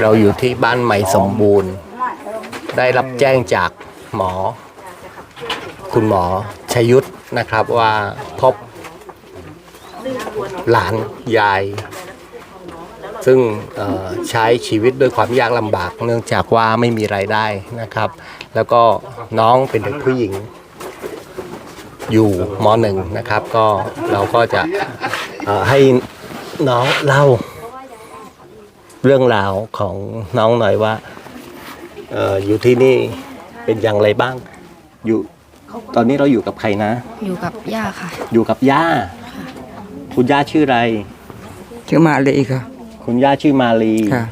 เราอยู่ที่บ้านใหม่สมบูรณ์ ได้รับแจ้งจากหมอ คุณหมอชยุทธนะครับว่าพบหลานยาย ซึ่งใช้ชีวิตด้วยความยากลำบาก เนื่องจากว่าไม่มีรายได้นะครับ แล้วก็น้องเป็นเด็กผู้หญิง อยู่มหนึ่งนะครับ ก็เราก็จะให้น้องเล่า เรื่องราวของน้องหน่อยว่าเอ่ออยู่ที่นี่เป็นอย่างไรบ้าง อยู่ตอนนี้เราอยู่กับใครนะ อยู่กับย่าค่ะ อยู่กับย่า คุณย่าชื่ออะไร ชื่อมาเลยค่ะ คุณย่าชื่อมาลีค่ะ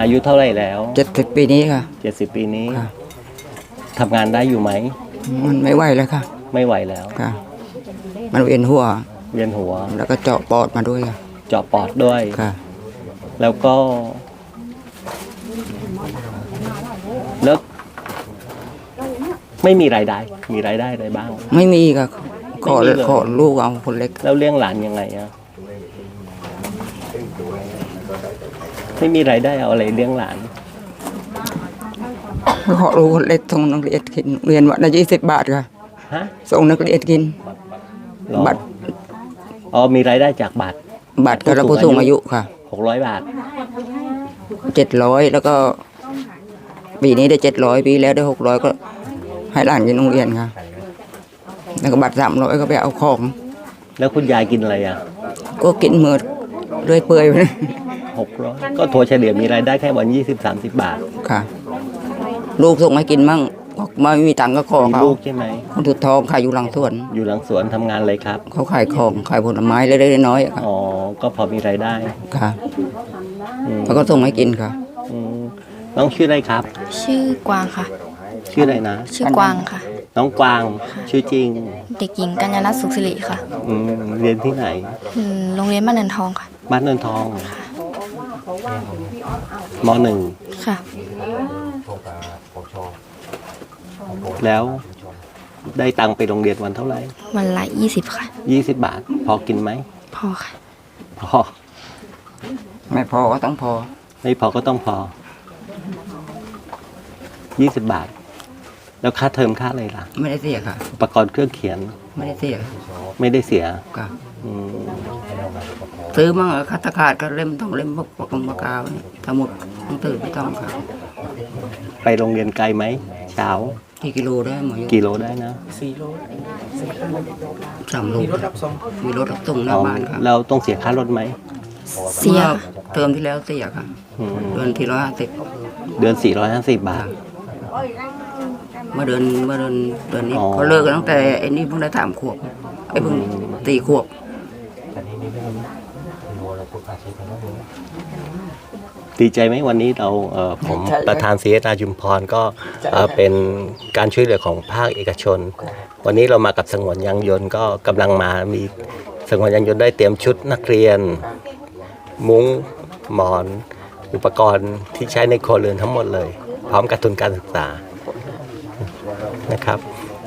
อายุเท่าไหร่แล้วเจ็ดสิบปีนี้ค่ะเจ็ดสิบปีนี้ค่ะทำงานได้อยู่ไหม มันไม่ไหวแล้วค่ะ ไม่ไหวแล้วค่ะ มันเวียนหัว เวียนหัว แล้วก็เจาะปอดมาด้วยค่ะ เจาะปอดด้วยค่ะ แล้วก็ แล้วไม่มีรายได้ มีรายได้อะไรบ้าง ไม่มีค่ะขอไม่มีเลย ขอลูกเอาคนเล็ก แล้วเลี้ยงหลานยังไงอะไม่มีรายได้เอาอะไรเลี้ยงหลาน ขอลูกคนเล็กส่งนักเรียนกินเรียนวันละยี่สิบบาทค่ะฮะส่งนักเรียนกินหรอบัตร อ๋อมีรายได้จากบัตร บัตรกระผู้สูงอายุค่ะห กร้อยบาทเจ็ดร้อยแล้วก็ปีนี้ได้เจ็ดร้อยปีแล้วได้หกร้อยก็ ให้หลานกินโรงเรียนค่ะแล้วก็บัตรสามร้อยก็ไปเอาของ แล้วคุณยายกินอะไรอะ ก็กินเมือเรื่อยเปื่อยไปหกร้อยก็ถัวเฉลี่ยมีรายได้แค่วันยี่สิบสามสิบบาทค่ะ ลูกส่งให้กินมั่งบอก ไม่มีตังค์ก็ขอมีเขาลูกใช่ไหม คนถุดทองขายอยู่หลังสวน อยู่หลังสวนทำงานอะไรครับ เขาขายของขายผลไม้เล็กๆน้อยๆอะค่ะอ๋อ ก็พอมีรายได้ค่ะอืมแล้วก็ส่งให้กินค่ะ อืมน้องชื่ออะไรครับ ชื่อกวางค่ะ ชื่ออะไรนะ ชื่อกวางค่ะ น้องกวาง ชื่อจริงเด็กหญิงกัญญาณสุขสิริค่ะอืมเรียนที่ไหน อืมโรงเรียนบ้านเนินทองค่ะ บ้านเนินทองมหนึ่งค่ะ แล้วได้ตังค์ไปโรงเรียนวันเท่าไหร่วันละยี่สิบค่ะ ยี่สิบบาท พอกินไหม พอค่ะ พอ ไม่พอก็ต้องพอ ไม่พอก็ต้องพอ ยี่สิบบาท แล้วค่าเทอมค่าอะไรล่ะ ไม่ได้เสียค่ะ อุปกรณ์เครื่องเขียนไม่ได้เสียไม่ได้เสียค่ะอืมซื้อมั่งอะคัตขาดก็เล่มต้องเล่มพวกปากกงปากกาเนี่ยสมุดหนังสือไม่ต้องค่ะ ไปโรงเรียนไกลไหม เช้า กี่กิโลได้หมออยู่กี่โลได้นะสามโลมีรถรับส่งมีรถรับส่งหน้าบ้านค่ะเราต้องเสียค่ารถไหมเสียมื่อเทอมที่แล้วเสียค่ะอืมเดือนที่ร้อยห้าสิบเดือน450บาทเมื่อเดือนเมื่อเดือนเดือนนี้อ๋อเขาเลิกกันตั้งแต่ไอ้นี่เพิ่งได้สามขวบไอ้เพิ่งสี่ขวบ ดีใจไหมวันนี้เราเอ่อผมประธาน CSR จุมพรก็เอ่อเป็นการช่วยเหลือของภาคเอกชน วันนี้เรามากับสงวนยางยนต์ก็กำลังมามีสงวนยางยนต์ได้เตรียมชุดนักเรียน มุ้งหมอน อุปกรณ์ที่ใช้ในครัวเรือนทั้งหมดเลย พร้อมกับทุนการศึกษานะครับ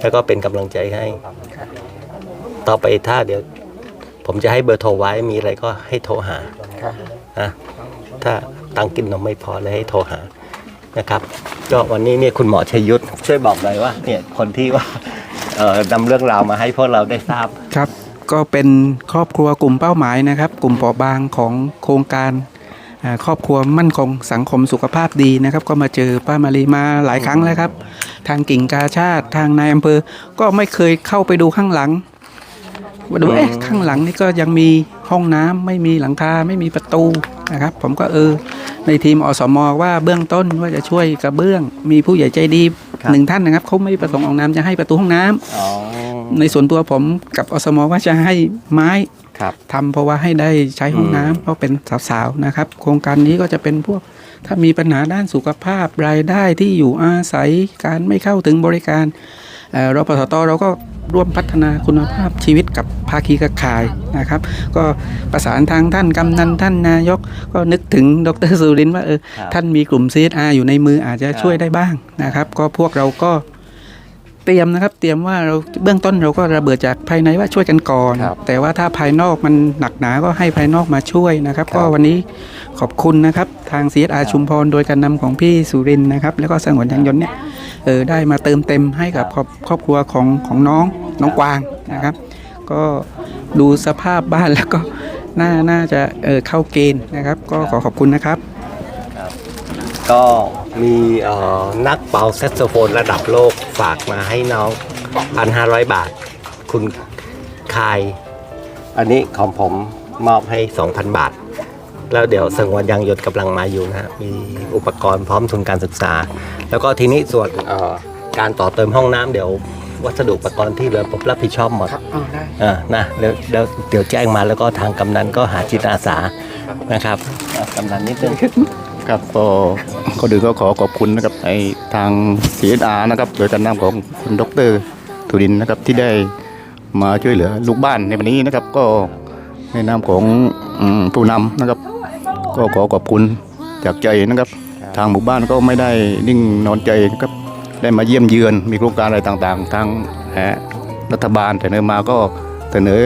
แล้วก็เป็นกำลังใจให้ ต่อไปถ้าเดี๋ยว ผมจะให้เบอร์โทรไว้มีอะไรก็ให้โทรหานะถ้า ตังค์กินนมไม่พอเลยให้โทรหานะครับก็วันนี้เนี่ยคุณหมอชยุทธช่วยบอกหน่อยว่าเนี่ยคนที่ว่าเอ่อนำเรื่องราวมาให้พวกเราได้ทราบครับ ก็เป็นครอบครัวกลุ่มเป้าหมายนะครับ กลุ่มเปราะบางของโครงการอ่าครอบครัวมั่นคงสังคมสุขภาพดีนะครับ ก็มาเจอป้ามารีมาหลายครั้งแล้วครับ ทางกิ่งกาชาติทางนายอำเภอ ก็ไม่เคยเข้าไปดูข้างหลังมาดูเอ๊ะข้างหลังนี่ก็ยังมีห้องน้ำไม่มีหลังคาไม่มีประตูนะครับ ผมก็เออ ในทีมอสมว่าเบื้องต้นว่าจะช่วยกระเบื้อง มีผู้ใหญ่ใจดีครับหนึ่งท่านนะครับเขาไม่ประสงค์ออกนามจะให้ประตูห้องน้ำอ๋อในส่วนตัวผมกับอสมว่าจะให้ไม้ครับทำเพราะว่าให้ได้ใช้ห้องน้ำเพราะเป็นสาวๆนะครับ โครงการนี้ก็จะเป็นพวกถ้ามีปัญหาด้านสุขภาพรายได้ที่อยู่อาศัยการไม่เข้าถึงบริการเอ่อรปสตเราก็ ร่วมพัฒนาคุณภาพชีวิตกับภาคีเครือข่ายนะครับ ก็ประสานทางท่านกำนันท่านนายก ก็นึกถึงดรสุรินทร์ว่าเออครับท่านมีกลุ่ม CSR อยู่ในมืออาจจะช่วยได้บ้างนะครับ ก็พวกเราก็ เตรียมนะครับ เตรียมว่าเราเบื้องต้นเราก็ระเบิดจากภายในว่าช่วยกันก่อน ครับแต่ว่าถ้าภายนอกมันหนักหนาก็ให้ภายนอกมาช่วยนะครับ ครับก็วันนี้ขอบคุณนะครับทาง CSR ชุมพรโดยการนำของพี่สุรินทร์นะครับ แล้วก็สงวนยางยนต์เนี่ยเออได้มาเติมเต็มให้กับครอบครอบครัวของของน้องน้องกวางนะครับ ก็ดูสภาพบ้านแล้วก็น่าน่าจะเออเข้าเกณฑ์นะครับ ก็ขอขอบคุณนะครับ ก็มีเอ่อนักเป่าแซกโซโฟนระดับโลกฝากมาให้น้อง 1,500 บาท คุณคาย อันนี้ของผมมอบให้ 2,000 บาท แล้วเดี๋ยวสงวนยางยนต์กำลังมาอยู่นะฮะมีอุปกรณ์พร้อมทุนการศึกษา แล้วก็ทีนี้ส่วนเอ่อการต่อเติมห้องน้ำเดี๋ยววัสดุอุปกรณ์ที่เหลือผมรับผิดชอบหมดอ่านะเดี๋ยวเดี๋ยวเดี๋ยวแจ้งมาแล้วก็ทางกำนันก็หาจิตอาสานะครับอะกำนันนิดนึง ครับก็ก็ดือก็ขอขอบคุณนะครับในทาง CSR นะครับโดยการนำของคุณดรธุรินนะครับที่ได้มาช่วยเหลือลูกบ้านในวันนี้นะครับ ก็ในนามของผู้นำนะครับ ก็ขอขอบคุณจากใจนะครับ ทางหมู่บ้านก็ไม่ได้นิ่งนอนใจนะครับได้มาเยี่ยมเยือนมีโครงการอะไรต่างๆ ทางรัฐบาลเสนอมาก็เสนอ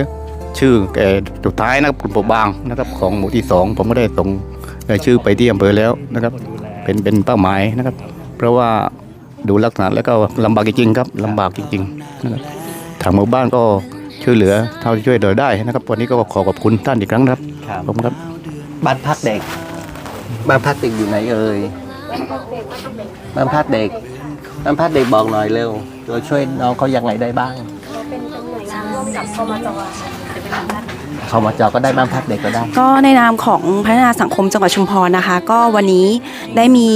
ชื่อแก่สุดท้ายนะครับคุณปบางนะครับของหมู่ที่สองผมก็ได้ส่ง รายชื่อไปที่อำเภอแล้วนะครับ เป็นเป็นเป้าหมายนะครับ เพราะว่าดูลักษณะแล้วก็ลำบากจริงๆครับลำบากจริงๆนะครับทางหมู่บ้านก็ช่วยเหลือเท่าที่ช่วยเหลือได้นะครับ วันนี้ก็ขอขอบคุณท่านอีกครั้งนะครับครับผมครับ บ้านพักเด็ก บ้านพักเด็กอยู่ไหนเอ่ย บ้านพักเด็ก บ้านพักเด็กบอกหน่อยเร็วเราช่วยน้องเขายังไงได้บ้างเขามา จอก็ได้บ้านพักเด็กก็ได้ ก็ในนามของพัฒนาสังคมจังหวัดชุมพรนะคะ ก็วันนี้ได้มี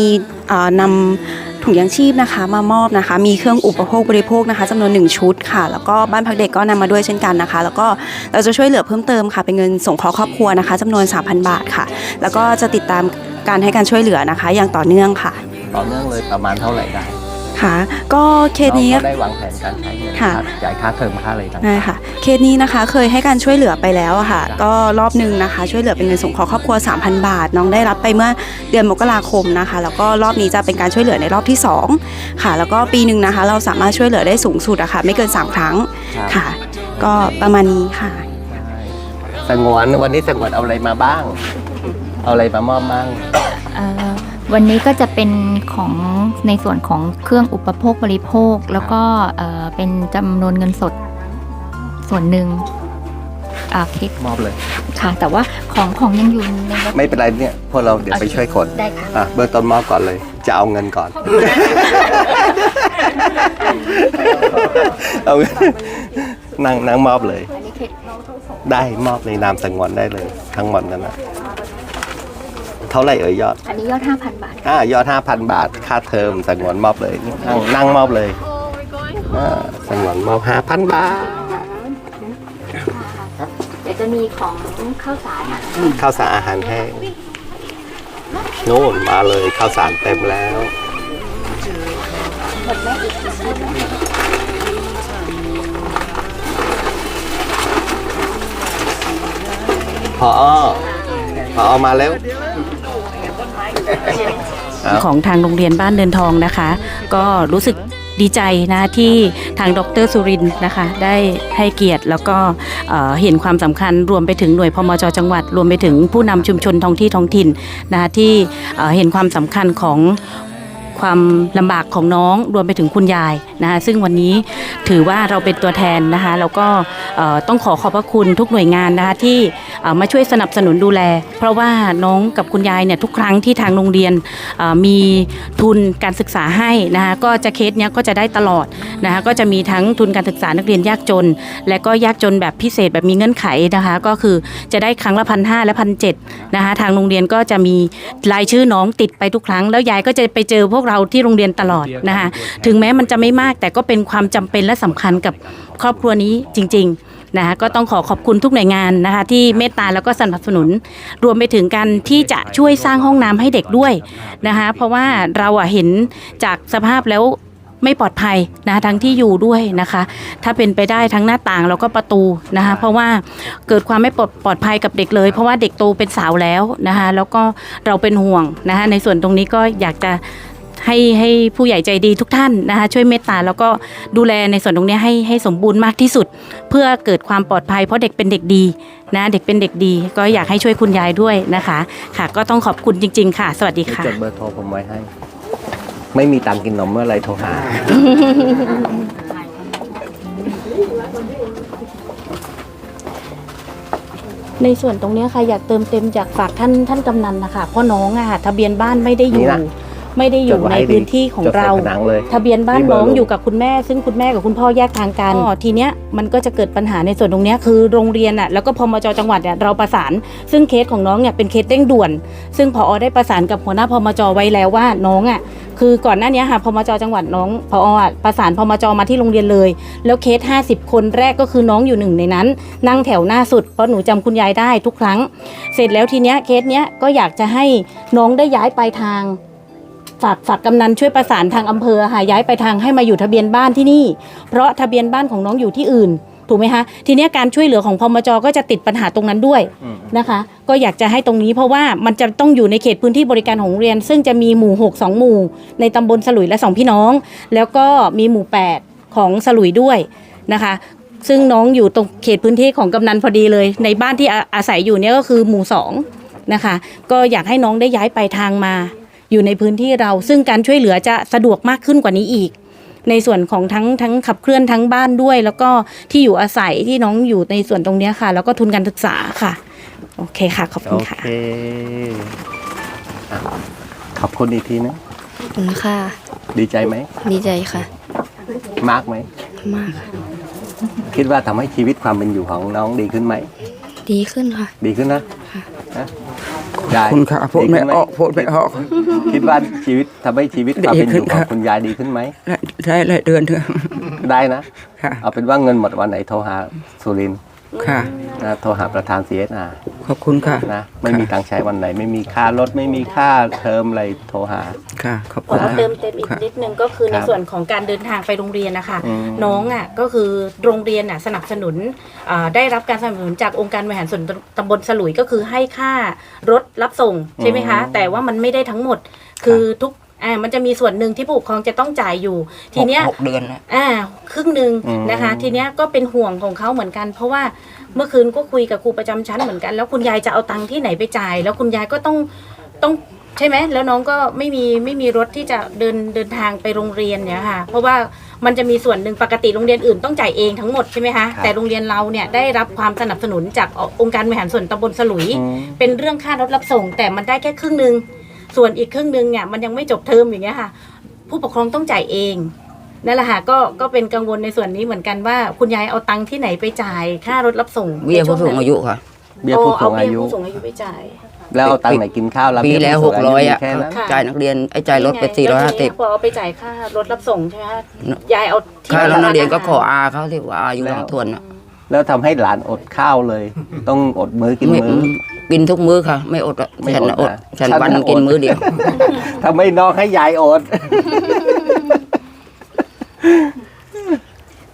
เอ่อนำถุงยางชีพนะคะมามอบนะคะ มีเครื่องอุปโภคบริโภคนะคะจำนวนหนึ่งชุดค่ะ แล้วก็บ้านพักเด็กก็นำมาด้วยเช่นกันนะคะ แล้วก็เราจะช่วยเหลือเพิ่มเติมค่ะ เป็นเงินสงเคราะห์ครอบครัวนะคะจำนวน 3,000 บาทค่ะ แล้วก็จะติดตามการให้การช่วยเหลือนะคะ อย่างต่อเนื่องค่ะ ต่อเนื่องเลยประมาณเท่าไหร่ได้ค่ะก็เคสนี้น้องก็ได้วางแผนการใช้เงินค่ะค่าจ่ายค่าเทอมค่าอะไรต่างๆใช่ค่ะ เคสนี้นะคะเคยให้การช่วยเหลือไปแล้วอะค่ะ ก็รอบหนึ่งนะคะ ช่วยเหลือเป็นเงินสงเคราะห์ครอบครัว 3,000 บาท น้องได้รับไปเมื่อเดือนมกราคมนะคะ แล้วก็รอบนี้จะเป็นการช่วยเหลือในรอบที่ 2 ค่ะ แล้วก็ปีหนึ่งนะคะ เราสามารถช่วยเหลือได้สูงสุดอะค่ะ ไม่เกิน 3 ครั้งครับค่ะ ก็ประมาณนี้ค่ะสงวนวันนี้สงวนเอาอะไรมาบ้าง เอาอะไรมามอบบ้างเอ่อวันนี้ก็จะเป็นของในส่วนของเครื่องอุปโภคบริโภค แล้วก็เอ่อเป็นจำนวนเงินสด ส่วนหนึ่งอ่าคิดมอบเลย ค่ะ แต่ว่าของของยังอยู่ในรถ ไม่เป็นไรเนี่ยพวกเราเดี๋ยวไปช่วยกดได้ค่ะ อะเบื้องต้นมอบก่อนเลย จะเอาเงินก่อน เอาเงินนั่งนั่งมอบเลยได้มอบในนามสงวนได้เลย ทั้งหมดนั้นนะเท่าไหร่เอ่ยยอดอันนี้ยอด 5,000 บาท อ่ายอดห้าพันบาท ค่าเทอมสงวนมอบเลยนั่งนั่งมอบเลยอ่าสงวนมอบห้าพันบาท เดี๋ยวจะมีของข้าวสารอะข้าวสารอาหารแห้งโน่นมาเลยข้าวสารเต็มแล้วพอพอมาแล้วครับของทางโรงเรียนบ้านเดินทองนะคะ ก็รู้สึก ดีใจนะที่ทางดรสุรินนะคะได้ให้เกียรติแล้วก็เห็นความสำคัญรวมไปถึงหน่วยพมจจังหวัด รวมไปถึงผู้นำชุมชนท้องที่ท้องถิ่นนะคะที่เอ่อเห็นความสำคัญของ ความลำบากของน้องรวมไปถึงคุณยายนะคะซึ่งวันนี้ถือว่าเราเป็นตัวแทนนะคะแล้วก็ต้องขอขอบพระคุณทุกหน่วยงานนะคะที่มาช่วยสนับสนุนดูแล เพราะว่าน้องกับคุณยายเนี่ยทุกครั้งที่ทางโรงเรียนมีทุนการศึกษาให้นะคะก็จะเคสเนี้ยก็จะได้ตลอดนะคะก็จะมีทั้งทุนการศึกษานักเรียนยากจน และก็ยากจนแบบพิเศษแบบมีเงื่อนไขนะคะ ก็คือจะได้ครั้งละพันห้าและพันเจ็ดนะคะทางโรงเรียนก็จะมีรายชื่อน้องติดไปทุกครั้ง แล้วยายก็จะไปเจอพวกเราที่โรงเรียนตลอดนะคะถึงแม้มันจะไม่มากแต่ก็เป็นความจำเป็นและสำคัญกับครอบครัวนี้จริง ๆนะคะก็ต้องขอขอบคุณทุกหน่วยงานนะคะที่เมตตาแล้วก็สนับสนุน รวมไปถึงการที่จะช่วยสร้างห้องน้ำให้เด็กด้วยนะคะเพราะว่าเราอะเห็นจากสภาพแล้วไม่ปลอดภัยนะคะทั้งที่อยู่ด้วยนะคะ ถ้าเป็นไปได้ทั้งหน้าต่างแล้วก็ประตูนะคะเพราะว่าเกิดความไม่ปลอดปลอดภัยกับเด็กเลย เพราะว่าเด็กโตเป็นสาวแล้วนะคะแล้วก็เราเป็นห่วงนะคะในส่วนตรงนี้ก็อยากจะ ให้ให้ผู้ใหญ่ใจดีทุกท่านนะคะช่วยเมตตาแล้วก็ดูแลในส่วนตรงเนี้ยให้ให้สมบูรณ์มากที่สุด เพื่อเกิดความปลอดภัยเพราะเด็กเป็นเด็กดีนะเด็กเป็นเด็กดีก็อยากให้ช่วยคุณยายด้วยนะคะ ค่ะ ก็ต้องขอบคุณจริง ๆ ค่ะ สวัสดีค่ะจดเบอร์โทรผมไว้ให้ ไม่มีตังค์กินนมเมื่อไหรโทรหาในส่วนตรงเนี้ยค่ะอยากเติมเต็มจากฝากท่านท่านกำนันนะคะเพราะน้องอะทะเบียนบ้านไม่ได้อยู่นี่นะ ไม่ได้อยู่จดไว้ในให้ดีพื้นที่ของจดใส่เราผนังเลยทะเบียนบ้านนี่เบอร์น้องลูกอยู่กับคุณแม่ ซึ่งคุณแม่กับคุณพ่อแยกทางกันอ๋อทีเนี้ยมันก็จะเกิดปัญหาในส่วนตรงเนี้ยคือโรงเรียนอะแล้วก็พมจจังหวัดเนี่ยเราประสาน ซึ่งเคสของน้องเนี่ยเป็นเคสเร่งด่วน ซึ่งพอได้ประสานกับหัวหน้าพมจไว้แล้วว่าน้องอะคือก่อนหน้านี้ค่ะพมจจังหวัดน้องพออะประสานพมจมาที่โรงเรียนเลย แล้วเคส 50 คนแรกก็คือน้องอยู่หนึ่งในนั้น นั่งแถวหน้าสุดเพราะหนูจำคุณยายได้ทุกครั้ง เสร็จแล้วทีเนี้ยเคสเนี้ยก็อยากจะให้น้องได้ย้ายไปทาง ฝากฝากกำนันช่วยประสานทางอำเภอค่ะย้ายไปทางให้มาอยู่ทะเบียนบ้านที่นี่ เพราะทะเบียนบ้านของน้องอยู่ที่อื่น ถูกไหมคะ ทีเนี้ยการช่วยเหลือของพมจก็จะติดปัญหาตรงนั้นด้วยนะคะ ก็อยากจะให้ตรงนี้เพราะว่ามันจะต้องอยู่ในเขตพื้นที่บริการของโรงเรียน ซึ่งจะมีหมู่ 6 2 หมู่ ในตำบลสลุยและสองพี่น้อง แล้วก็มีหมู่ 8 ของสลุยด้วยนะคะ ซึ่งน้องอยู่ตรงเขตพื้นที่ของกำนันพอดีเลย ในบ้านที่อาอาศัยอยู่เนี่ยก็คือหมู่สองนะคะ ก็อยากให้น้องได้ย้ายไปทางมา อยู่ในพื้นที่เรา ซึ่งการช่วยเหลือจะสะดวกมากขึ้นกว่านี้อีก ในส่วนของทั้งทั้งขับเคลื่อนทั้งบ้านด้วย แล้วก็ที่อยู่อาศัยที่น้องอยู่ในส่วนตรงเนี้ยค่ะ แล้วก็ทุนการศึกษาค่ะ โอเคค่ะ ขอบโอคุณค่ะ เคอะขอบคุณอีกทีนะ ขอบคุณค่ะดีใจไหม ดีใจค่ะ มากไหม มากค่ะคิดว่าทำให้ชีวิตความเป็นอยู่ของน้องดีขึ้นไหม ดีขึ้นค่ะ ดีขึ้นนะนะ ได้คุณค่ะพูดไม่ขึ้นหออกพูดไม่ออก คิดว่าชีวิตทำให้ชีวิตความเป็นอยู่ดีขึ้นขครัองบคุณยายดีขึ้นไหมได้หลายเดือนเถอะได้นะค่ะเอาเป็นว่าเงินหมดวันไหนโทรหาสุรินทร์ค่ะนะโทรหาประธาน CSR ขอบคุณค่ะนะไม่มีตังค์ใช้วันไหน ไม่มีค่ารถไม่มีค่าเทอมอะไรโทรหา ค่ะ ขอบขคุอณค่ะ เติมเต็มอีกค่ะนิดนึงก็คือคในรับส่วนของการเดินทางไปโรงเรียนนะคะอืมน้องอะก็คือโรงเรียนอะสนับสนุนอ่าได้รับการสนับสนุนจากองค์การบริหารส่วนตำบลสลุยก็คือให้ค่ารถรับส่งใช่ไหมคะแต่ว่ามันไม่ได้ทั้งหมด คือทุกอ่ามันจะมีส่วนหนึ่งที่ผู้ปกครองจะต้องจ่ายอยู่ ทีเนี้ยหกเดือนแล้วอ่าครึ่งหนึ่งอืมนะคะทีเนี้ยก็เป็นห่วงของเขาเหมือนกัน เพราะว่า เมื่อคืนก็คุยกับครูประจำชั้นเหมือนกัน แล้วคุณยายจะเอาตังค์ที่ไหนไปจ่าย แล้วคุณยายก็ต้องต้องใช่ไหมแล้วน้องก็ไม่มีไม่มีรถที่จะเดินเดินทางไปโรงเรียนเนี่ยค่ะ เพราะว่ามันจะมีส่วนหนึ่งปกติโรงเรียนอื่นต้องจ่ายเองทั้งหมดใช่ไหมคะแต่โรงเรียนเราเนี่ยได้รับความสนับสนุนจากองค์การบริหารส่วนตำบลสลุยอืมเป็นเรื่องค่ารถรับส่ง แต่มันได้แค่ครึ่งหนึ่งส่วนอีกครึ่งหนึ่งเนี่ยมันยังไม่จบเทอมอย่างเงี้ยค่ะ ผู้ปกครองต้องจ่ายเอง นั่นแหละค่ะก็ก็เป็นกังวลในส่วนนี้เหมือนกันว่าคุณยายเอาตังค์ที่ไหนไปจ่ายค่ารถรับส่งเบี้ยผู้สูงอายุค่ะ เบี้ยผู้สูงอายุ เเบี้ผู้สูงอายุไปจ่ายแล้วเอาตังค์ไหนกินข้าวรับปีเบี้ยแล้วผู้หสูกงาร้อยมีอะแค่นั้นค่ะจ่ายนักเรียนไอ้จ่ายรถไปสี่ร้อยห้าสิบ พอเอาไปจ่ายค่ารถรับส่งใช่ไหมคะยายเอาที่ค่ารถนักเรียนก็ขอร้าอาเขาที่ว่าอายุแล้วหลังทวนอะแล้วทำให้หลานอดข้าวเลย ต้องอดมื้อกินไม่มื้อ กินทุกมื้อค่ะ ไม่อดอะไม่ฉันอดน่ะอด นะฉันฉันวันน่ะอด กินมื้อเดียวทำไมน้องให้ยายอด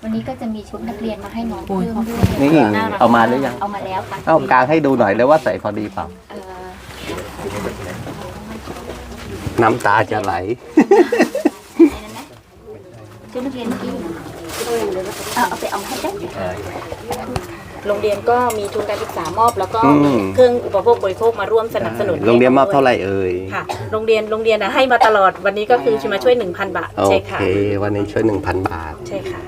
วันนี้ก็จะมีชุดนักเรียนมาให้น้องเพิ่มด้วยนี่น่รักเอามาหรือยัง เอามาแล้วค่ะเอากลางให้ดูหน่อยแล้วว่าใส่พอดีเปล่า เอ่อน้ำตาจะไหลชุดนักเรียนที่เอาเอาไปเอาให้ได้ โรงเรียนก็มีทุนการศึกษามอบ แล้วก็อืมมีเครื่องอุปโภคบริโภคมาร่วมสนับสนุนโรงเรียนมอบให้เท่าไหร่เอ่ยค่ะโรงเรียนโรงเรียนนะให้มาตลอดวันนี้ก็คือมาช่วย 1,000 บาทโอใช่เคค่ะวันนี้ช่วย 1,000 บาท ใช่ค่ะ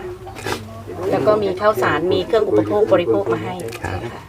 แล้วก็มีข้าวสารมีเครื่องอุปโภคบริโภคมาให้ครับใช่ค่ะ